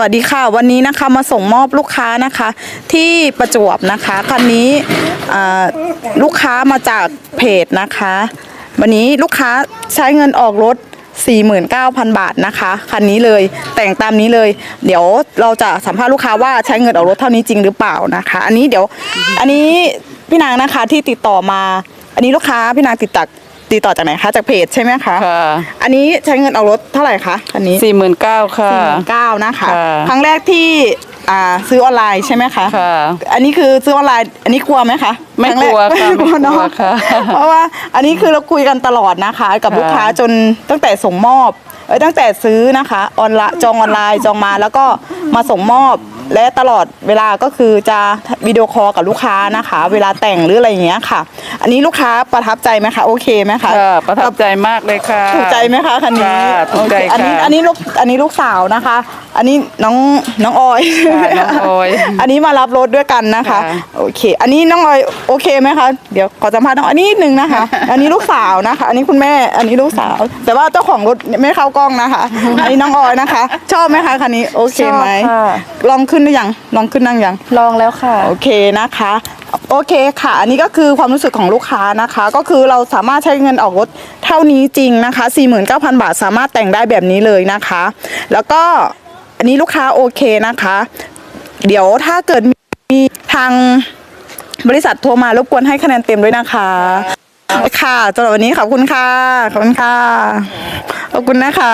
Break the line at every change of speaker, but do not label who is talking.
วัสดีค่ะ วันนี้นะคะมาส่งมอบลูกค้านะคะ ที่ประจวบนะคะคันนี้ลูกค้ามาจากเพจนะคะ วันนี้ลูกค้าใช้เงินออกรถ 49,000 บาทนะคะคันนี้เลยแต่งตามนี้เลย เดี๋ยวเราจะสัมภาษณ์ลูกค้าว่าใช้เงินออกรถเท่านี้จริงหรือเปล่านะคะ อันนี้เดี๋ยวอันนี้พี่นางนะคะที่ติดต่อมา อันนี้ลูกค้าพี่นางติดต่อ ติดต่อจากไหนคะจากเพจใช่ไหมคะ
ค่ะ
อันนี้ใช้เงินออกรถเท่าไหร่คะคันนี้
สี่หมื่นเก้าค่ะ
สี่หมื่นเก้านะคะ
ค่ะ
ครั้งแรกที่อ่าซื้อออนไลน์ใช่ไหมคะ
ค่ะ
อันนี้คือซื้อออนไลน์ อันนี้กลัวไหมคะ
ไม่
รั้งแร
กลัวค่ะ
ไม่กลัวเนาะ
ไม่กลัวค่ะ
เพราะว่าอันนี้คือเราคุยกันตลอดนะคะ กับ
ค่ะ
ลูกค้าจนตั้งแต่ส่งมอบเอ้ยตั้งแต่ซื้อนะคะออนไลน์จองออนไลน์จองมาแล้วก็มาส่งมอบ และตลอดเวลาก็คือจะวิดีโอคอลกับลูกค้านะคะ เวลาแต่งหรืออะไรอย่างเงี้ยค่ะ อันนี้ลูกค้าประทับใจไหมคะโอเคไหมคะ
ค่ะประทับใจมากเลยค่ะ
ถูกใจไหมคะคันนี้
ค่ะถูกใจ
โอเคอันนี้
ค่ะ
อันนี้ลูกอันนี้ลูกสาวนะคะ อันนี้น้องน้องออย
ค่ะน้องออย
อันนี้มารับรถด้วยกันนะคะ
ค่ะ
โอเค อันนี้น้องออยโอเคไหมคะ เดี๋ยวขอสัมภาษณ์น้องอันนี้นิดนึงนะคะ อันนี้ลูกสาวนะคะ อันนี้คุณแม่ อันนี้ลูกสาว แต่ว่าเจ้าของรถไม่เข้ากล้องนะคะ อันนี้น้องออยนะคะ ชอบไหมคะคันนี้โอเคไหม
ชอบค่ะ
ลองขึ้นหรือยัง ลองขึ้นนั่งยัง
ลองแล้วค่ะ
โอเคนะคะ โอเคค่ะ อันนี้ก็คือความรู้สึกของลูกค้านะคะ ก็คือเราสามารถใช้เงินออกรถเท่านี้จริงนะคะ 49,000 บาทสามารถแต่งได้แบบนี้เลยนะคะ แล้วก็อันนี้ลูกค้าโอเคนะคะ เดี๋ยวถ้าเกิดมีทางบริษัทโทรมารบกวนให้คะแนนเต็มด้วยนะคะ ค่ะสำหรับวันนี้ขอบคุณค่ะ ขอบคุณค่ะ ขอบคุณนะคะ